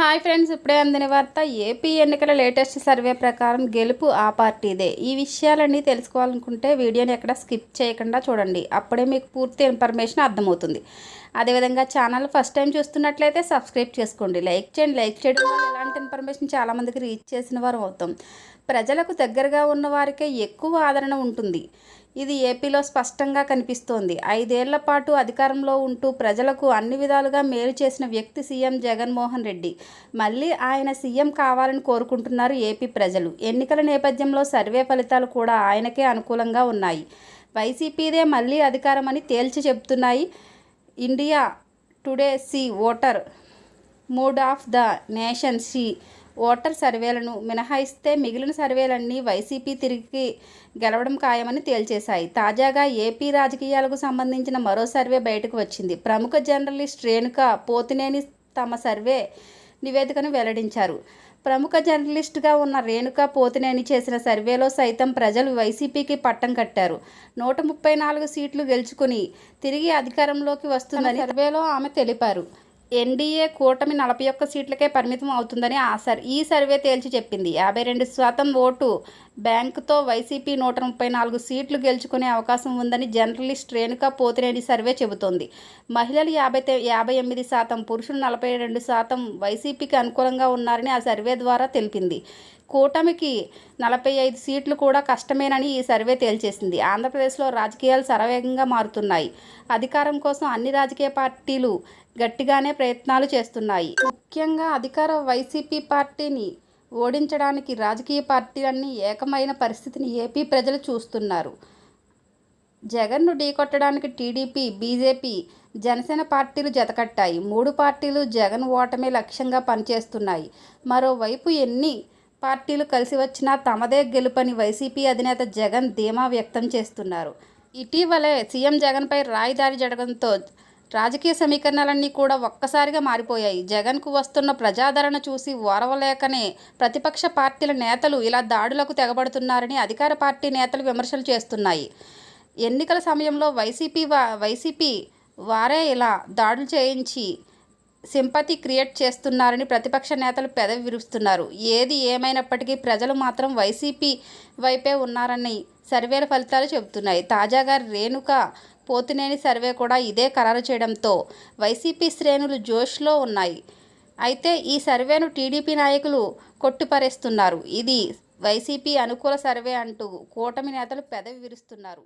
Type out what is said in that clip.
Hi friends ఇప్పుడే అందిన వార్త ఏపీ ఎన్నికల లేటెస్ట్ సర్వే ప్రకారం గెలుపు ఆ పార్టీదే. ఈ విషయాలన్నీ తెలుసుకోవాలనుకుంటే వీడియోని ఎక్కడ స్కిప్ చేయకుండా చూడండి. అప్పుడే మీకు పూర్తి ఇన్ఫర్మేషన్ అర్థమవుతుంది. అదేవిధంగా ఛానల్ ఫస్ట్ టైం చూస్తున్నట్లయితే సబ్స్క్రైబ్ చేసుకోండి. లైక్ చేయండి. లైక్ చేయడం వల్ల ఇలాంటి ఇన్ఫర్మేషన్ చాలామందికి రీచ్ చేసిన వారు అవుతాం. ప్రజలకు దగ్గరగా ఉన్న వారికే ఎక్కువ ఆదరణ ఉంటుంది. ఇది ఏపీలో స్పష్టంగా కనిపిస్తోంది. ఐదేళ్ళ పాటు అధికారంలో ఉంటూ ప్రజలకు అన్ని విధాలుగా మేలు చేసిన వ్యక్తి సీఎం జగన్మోహన్ రెడ్డి. మళ్ళీ ఆయన సీఎం కావాలని కోరుకుంటున్నారు ఏపీ ప్రజలు. ఎన్నికల నేపథ్యంలో సర్వే ఫలితాలు కూడా ఆయనకే అనుకూలంగా ఉన్నాయి. వైసీపీదే మళ్ళీ అధికారమని తేల్చి చెబుతున్నాయి India Today C voter mood of the nation C voter సర్వేలను మినహాయిస్తే మిగిలిన సర్వేలన్నీ వైసీపీ తిరిగి గెలవడం ఖాయమని తేల్చేశాయి. తాజాగా ఏపీ రాజకీయాలకు సంబంధించిన మరో సర్వే బయటకు వచ్చింది. ప్రముఖ జర్నలిస్ట్ రేణుక పోతినేని తమ సర్వే నివేదికను వెల్లడించారు. ప్రముఖ జర్నలిస్టుగా ఉన్న రేణుక పోతినేని చేసిన సర్వేలో సైతం ప్రజలు వైసీపీకి పట్టం కట్టారు. నూట ముప్పై నాలుగు సీట్లు గెలుచుకుని తిరిగి అధికారంలోకి వస్తుందని సర్వేలో ఆమె తెలిపారు. ఎన్డీఏ కూటమి నలభై ఒక్క సీట్లకే పరిమితం అవుతుందని ఆ సర్ ఈ సర్వే తేల్చి చెప్పింది. యాభై రెండు శాతం ఓటు బ్యాంకుతో వైసీపీ నూట ముప్పై నాలుగు సీట్లు గెలుచుకునే అవకాశం ఉందని జర్నలిస్ట్ రేణుకా పోతినేని సర్వే చెబుతోంది. మహిళలు యాభై యాభై ఎనిమిది శాతం పురుషులు నలభై రెండు శాతం వైసీపీకి అనుకూలంగా ఉన్నారని ఆ సర్వే ద్వారా తెలిపింది. కూటమికి నలభై ఐదు సీట్లు కూడా కష్టమేనని ఈ సర్వే తేల్చేసింది. ఆంధ్రప్రదేశ్లో రాజకీయాలు శరవేగంగా మారుతున్నాయి. అధికారం కోసం అన్ని రాజకీయ పార్టీలు గట్టిగానే ప్రయత్నాలు చేస్తున్నాయి. ముఖ్యంగా అధికార వైసీపీ పార్టీని ఓడించడానికి రాజకీయ పార్టీలన్నీ ఏకమైన పరిస్థితిని ఏపీ ప్రజలు చూస్తున్నారు. జగన్ను ఢీకొట్టడానికి టీడీపీ బీజేపీ జనసేన పార్టీలు జతకట్టాయి. మూడు పార్టీలు జగన్ ఓటమే లక్ష్యంగా పనిచేస్తున్నాయి. మరోవైపు ఎన్ని పార్టీలు కలిసి వచ్చినా తమదే గెలుపని వైసీపీ అధినేత జగన్ ధీమా వ్యక్తం చేస్తున్నారు. ఇటీవలే సీఎం జగన్పై రాయిదారి జరగడంతో రాజకీయ సమీకరణలన్నీ కూడా ఒక్కసారిగా మారిపోయాయి. జగన్కు వస్తున్న ప్రజాదరణ చూసి ఓరవలేకనే ప్రతిపక్ష పార్టీల నేతలు ఇలా దాడులకు తెగబడుతున్నారని అధికార పార్టీ నేతలు విమర్శలు చేస్తున్నాయి. ఎన్నికల సమయంలో వైసీపీ వైసీపీ వారే ఇలా దాడులు చేయించి సింపతి క్రియేట్ చేస్తున్నారని ప్రతిపక్ష నేతలు పెదవి విరుస్తున్నారు. ఏది ఏమైనప్పటికీ ప్రజలు మాత్రం వైసీపీ వైపే ఉన్నారని సర్వేల ఫలితాలు చెబుతున్నాయి. తాజాగా రేణుక పోతినేని సర్వే కూడా ఇదే ఖరారు చేయడంతో వైసీపీ శ్రేణులు జోష్లో ఉన్నాయి. అయితే ఈ సర్వేను టీడీపీ నాయకులు కొట్టిపరేస్తున్నారు. ఇది వైసీపీ అనుకూల సర్వే అంటూ కూటమి నేతలు పెదవి విరుస్తున్నారు.